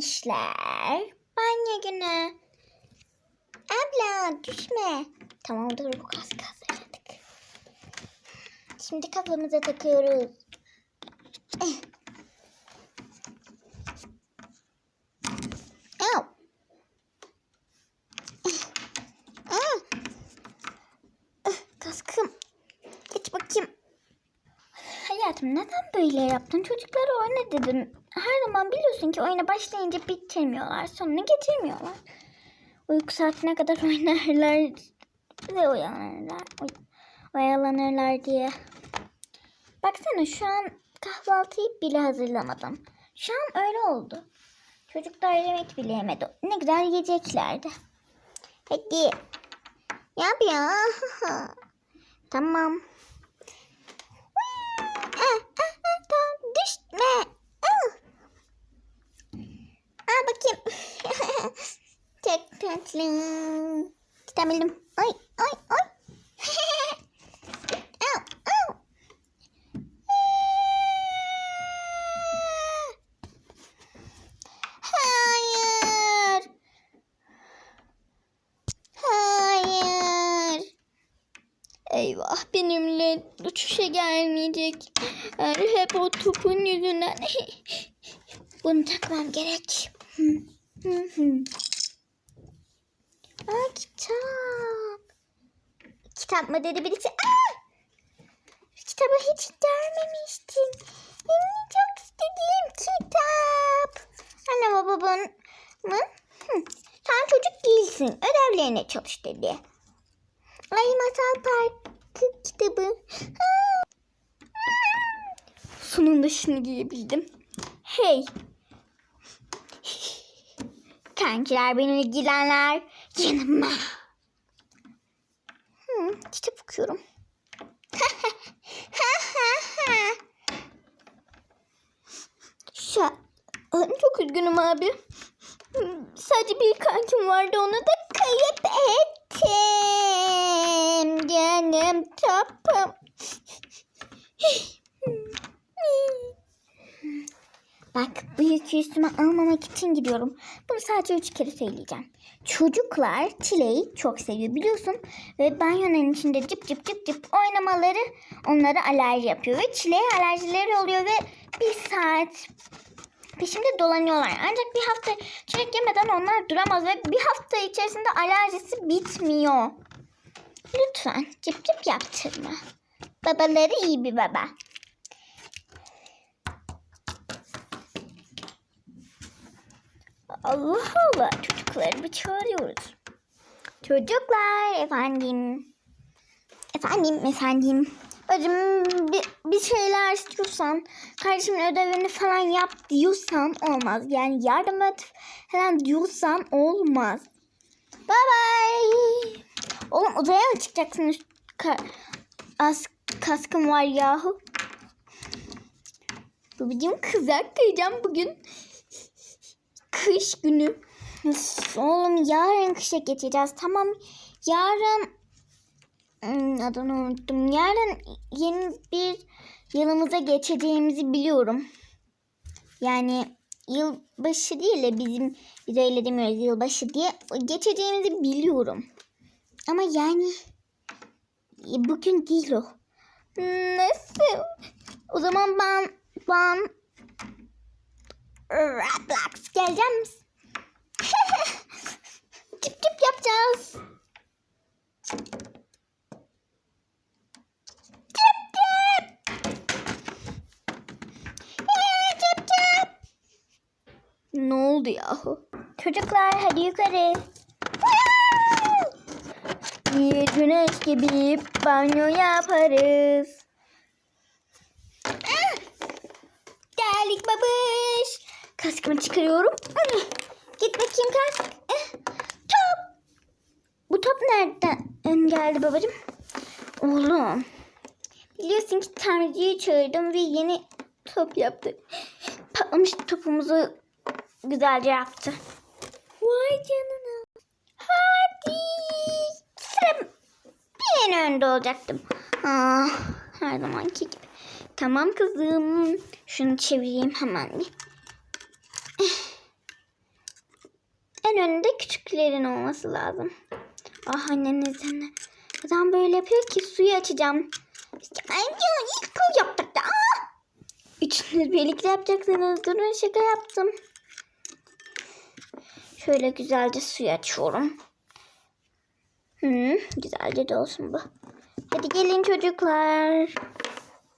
gençler. Banyo günü. Abla düşme. Tamam dur bu kaskı hazırladık. Şimdi kafamıza takıyoruz. Eh. Eh. Ah. Eh, Kaskım. Geç bakayım. Hayatım neden böyle yaptın? Çocuklara oyna dedim. Her zaman biliyorsun ki oyuna başlayınca bitirmiyorlar. Sonunu getirmiyorlar. Uyku saatine kadar oynarlar ve uyanırlar. Uy- oyalanırlar diye. Baksana şu an kahvaltıyı bile hazırlamadım. Şu an öyle oldu. Çocuklar yemek bile yemedi. Ne güzel yiyeceklerdi. Hadi. Yap ya. tamam. Ah, ah, ah, tamam düşme. Ah. Al bakayım. Çok tatlı. Tutabildim. Ay ay ay. Au, au. Hayır. Hayır. Eyvah benimle uçuşa gelmeyecek. Yani hep o topun yüzünden. Bunu takmam gerek. Hı, hı, kitap. Kitap mı dedi birisi? Aa! Kitabı hiç görmemiştim. En çok istediğim kitap. Anne babamın mı? Hı. Sen çocuk değilsin. Ödevlerine çalış dedi. Ay masal parkı kitabı. Aa! Sonunda şunu giyebildim. Hey. Kankiler beni ilgilenler. Yanıma. Hmm, kitap okuyorum. Şu an çok üzgünüm abi. Sadece bir kankim vardı onu da kayıp ettim. Canım topum. Bak bu yükü üstüme almamak için gidiyorum. Bunu sadece üç kere söyleyeceğim. Çocuklar çileği çok seviyor biliyorsun. Ve banyonun içinde cıp cıp cıp cıp oynamaları onlara alerji yapıyor. Ve çileğe alerjileri oluyor ve bir saat peşimde dolanıyorlar. Ancak bir hafta çilek yemeden onlar duramaz ve bir hafta içerisinde alerjisi bitmiyor. Lütfen cıp cıp yaptırma. Babaları iyi bir baba. Allah Allah çocukları bir çağırıyoruz. Çocuklar efendim. Efendim efendim. Bacım bir, bir şeyler istiyorsan kardeşimin ödevini falan yap diyorsan olmaz. Yani yardım et falan diyorsan olmaz. Bye bye. Oğlum odaya mı çıkacaksın? Ka- az kaskım var yahu. Babacığım kızak kıyacağım bugün. Kış günü. Oğlum yarın kışa geçeceğiz. Tamam. Yarın Hmm, adını unuttum. Yarın yeni bir yılımıza geçeceğimizi biliyorum. Yani yılbaşı değil de bizim biz öyle demiyoruz yılbaşı diye geçeceğimizi biliyorum. Ama yani e, bugün değil o. Nasıl? O zaman ben ben Roblox geleceğim misin? çıp yapacağız. Ne oldu yahu? Çocuklar hadi yukarı. Bir güneş gibi banyo yaparız. Ah! Geldik babiş. Kaskımı çıkarıyorum. Ah! Git bakayım kask. Ah! Top. Bu top nereden geldi babacığım? Oğlum. Biliyorsun ki tamirciyi çağırdım ve yeni top yaptı. Patlamış topumuzu güzelce yaptı. Vay canına. Hadi. Sıra bir en önde olacaktım. Aa, her zamanki gibi. Tamam kızım. Şunu çevireyim hemen bir. En önünde küçüklerin olması lazım. Ah anne neden? Neden böyle yapıyor ki? Suyu açacağım. İşte, ya, ilk bu yaptık da. Aa! Üçünüz birlikte yapacaksınız. Durun şaka yaptım. Şöyle güzelce suyu açıyorum. Hı, güzelce de olsun bu. Hadi gelin çocuklar.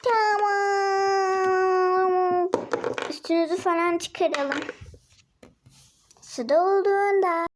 Tamam. Üstünüzü falan çıkaralım. Su dolduğunda